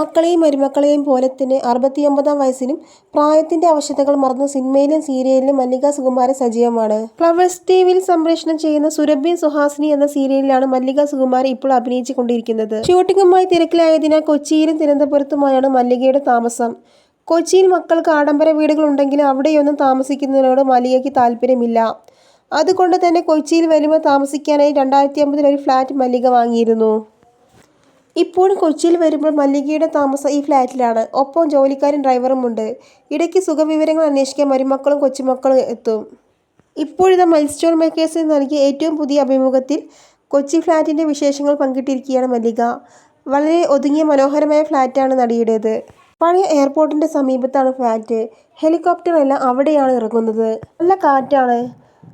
മക്കളെയും മരുമക്കളെയും പോലെ തന്നെ അറുപത്തിയൊമ്പതാം വയസ്സിലും പ്രായത്തിന്റെ അവശതകൾ മറന്ന് സിനിമയിലും സീരിയലിലും മല്ലിക സുകുമാരൻ സജീവമാണ്. ഫ്ലവേഴ്സ് ടിവിയിൽ സംപ്രേഷണം ചെയ്യുന്ന സുരഭി സുഹാസിനി എന്ന സീരിയലിലാണ് മല്ലിക സുകുമാരൻ ഇപ്പോൾ അഭിനയിച്ചുകൊണ്ടിരിക്കുന്നത് ഷൂട്ടിംഗുമായി തിരക്കിലായതിനാൽ കൊച്ചിയിലും തിരുവനന്തപുരത്തുമായാണ് മല്ലികയുടെ താമസം. കൊച്ചിയിൽ മക്കൾക്ക് ആഡംബര വീടുകൾ ഉണ്ടെങ്കിലും അവിടെയൊന്നും താമസിക്കുന്നതിനോട് മല്ലികയ്ക്ക് താല്പര്യമില്ല അതുകൊണ്ട് തന്നെ കൊച്ചിയിൽ വരുമ്പോൾ താമസിക്കാനായി രണ്ടായിരത്തിയൊമ്പതിൽ ഒരു ഫ്ലാറ്റ് മല്ലിക വാങ്ങിയിരുന്നു. ഇപ്പോഴും കൊച്ചിയിൽ വരുമ്പോൾ മല്ലികയുടെ താമസം ഈ ഫ്ലാറ്റിലാണ്. ഒപ്പം ജോലിക്കാരൻ ഡ്രൈവറുമുണ്ട്. ഇടയ്ക്ക് സുഖവിവരങ്ങൾ അന്വേഷിക്കാൻ മരുമക്കളും കൊച്ചുമക്കളും എത്തും. ഇപ്പോഴത്തെ മൈൽസ് സ്റ്റോൺ മേക്കേഴ്സിന് നൽകിയ ഏറ്റവും പുതിയ അഭിമുഖത്തിൽ കൊച്ചി ഫ്ലാറ്റിന്റെ വിശേഷങ്ങൾ പങ്കിട്ടിരിക്കുകയാണ് മല്ലിക. വളരെ ഒതുങ്ങിയ മനോഹരമായ ഫ്ലാറ്റാണ് നടിയുടേത്. പഴയ എയർപോർട്ടിന്റെ സമീപത്താണ് ഫ്ലാറ്റ്. ഹെലികോപ്റ്ററെല്ലാം അവിടെയാണ് ഇറങ്ങുന്നത്. നല്ല കാറ്റാണ്.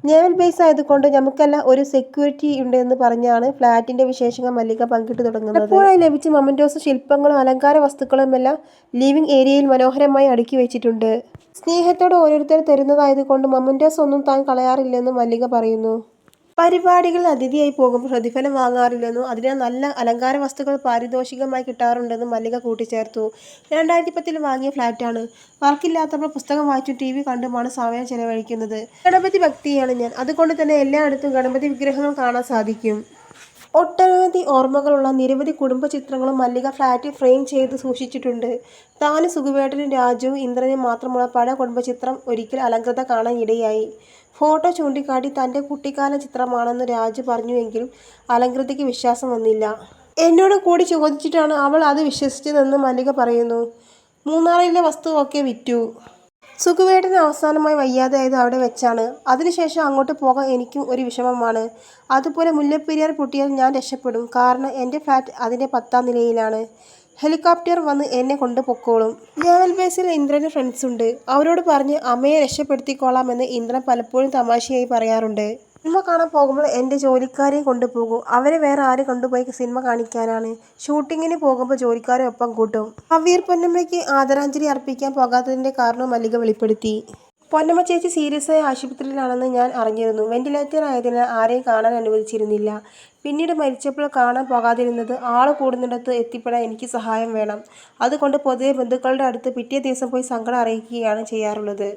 നേവൽ ബേസ് ആയതുകൊണ്ട് നമുക്കെല്ലാം ഒരു സെക്യൂരിറ്റി ഉണ്ട് എന്ന് പറഞ്ഞാണ് ഫ്ലാറ്റിന്റെ വിശേഷങ്ങൾ മല്ലിക പങ്കിട്ട് തുടങ്ങുന്നത്. അപ്പോഴായി ലഭിച്ച മൊമന്റോസും ശില്പങ്ങളും അലങ്കാര വസ്തുക്കളും എല്ലാം ലിവിംഗ് ഏരിയയിൽ മനോഹരമായി അടുക്കി വെച്ചിട്ടുണ്ട്. സ്നേഹത്തോടെ ഓരോരുത്തർ തരുന്നതായതുകൊണ്ട് മൊമന്റോസ് ഒന്നും താൻ കളയാറില്ലെന്ന് മല്ലിക പറയുന്നു. പരിപാടികളിൽ അതിഥിയായി പോകും പ്രതിഫലം വാങ്ങാറില്ലെന്നും അതിനാൽ നല്ല അലങ്കാര വസ്തുക്കൾ പാരിതോഷികമായി കിട്ടാറുണ്ടെന്നും മല്ലിക കൂട്ടിച്ചേർത്തു. രണ്ടായിരത്തി പത്തിൽ വാങ്ങിയ ഫ്ലാറ്റാണ്. വർക്കില്ലാത്തപ്പോൾ പുസ്തകം വായിച്ചു ടി വി കണ്ടുമാണ് സമയം ചെലവഴിക്കുന്നത്. ഗണപതി ഭക്തിയാണ് ഞാൻ. അതുകൊണ്ട് തന്നെ എല്ലായിടത്തും ഗണപതി വിഗ്രഹങ്ങൾ കാണാൻ സാധിക്കും. ഒട്ടനവധി ഓർമ്മകളുള്ള നിരവധി കുടുംബ ചിത്രങ്ങളും മല്ലിക ഫ്ലാറ്റിൽ ഫ്രെയിം ചെയ്ത് സൂക്ഷിച്ചിട്ടുണ്ട്. താനും സുഖുവേട്ടനും രാജുവും ഇന്ദ്രനും മാത്രമുള്ള പഴയ കുടുംബചിത്രം ഒരിക്കൽ അലങ്കൃത കാണാൻ ഇടയായി. ഫോട്ടോ ചൂണ്ടിക്കാട്ടി തന്റെ കുട്ടിക്കാല ചിത്രമാണെന്ന് രാജു പറഞ്ഞുവെങ്കിലും അലങ്കൃതിക്ക് വിശ്വാസം വന്നില്ല. എന്നോട് കൂടി ചോദിച്ചിട്ടാണ് അവൾ അത് വിശ്വസിച്ചതെന്ന് മല്ലിക പറയുന്നു. മൂന്നാറിലെ വസ്തുവൊക്കെ വിറ്റു. സുകുവേട്ടന് അവസാനമായി വയ്യാതായത് അവിടെ വെച്ചാണ്. അതിനുശേഷം അങ്ങോട്ട് പോകാൻ എനിക്കും ഒരു വിഷമമാണ്. അതുപോലെ മുല്ലപ്പെരിയാർ പൊട്ടിയാൽ ഞാൻ രക്ഷപ്പെടും. കാരണം എന്റെ ഫ്ലാറ്റ് അതിന്റെ പത്താം നിലയിലാണ്. ഹെലികോപ്റ്റർ വന്ന് എന്നെ കൊണ്ട് പൊക്കോളും നേവൽ ബേസിൽ ഇന്ദ്രന് ഫ്രണ്ട്സുണ്ട്. അവരോട് പറഞ്ഞ് അമ്മയെ രക്ഷപ്പെടുത്തിക്കോളാം എന്ന് ഇന്ദ്രൻ പലപ്പോഴും തമാശയായി പറയാറുണ്ട്. സിനിമ കാണാൻ പോകുമ്പോൾ എന്റെ ജോലിക്കാരെയും കൊണ്ടുപോകും. അവരെ വേറെ ആരും കൊണ്ടുപോയി സിനിമ കാണിക്കാനാണ്. ഷൂട്ടിങ്ങിന് പോകുമ്പോൾ ജോലിക്കാരെ ഒപ്പം കൂട്ടും. അവീർ പൊന്നമ്മയ്ക്ക് ആദരാഞ്ജലി അർപ്പിക്കാൻ പോകാത്തതിന്റെ കാരണം മല്ലിക വെളിപ്പെടുത്തി. പൊന്നമ്മ ചേച്ചി സീരിയസായി ആശുപത്രിയിലാണെന്ന് ഞാൻ അറിഞ്ഞിരുന്നു. വെന്റിലേറ്റർ ആയതിനാൽ ആരെയും കാണാൻ അനുവദിച്ചിരുന്നില്ല. പിന്നീട് മരിച്ചപ്പോൾ കാണാൻ പോകാതിരുന്നത് ആൾ കൂടുന്നിടത്ത് എത്തിപ്പെടാൻ എനിക്ക് സഹായം വേണം. അതുകൊണ്ട് പൊതുവെ ബന്ധുക്കളുടെ അടുത്ത് പിറ്റേ ദിവസം പോയി സങ്കടം അറിയിക്കുകയാണ് ചെയ്യാറുള്ളത്.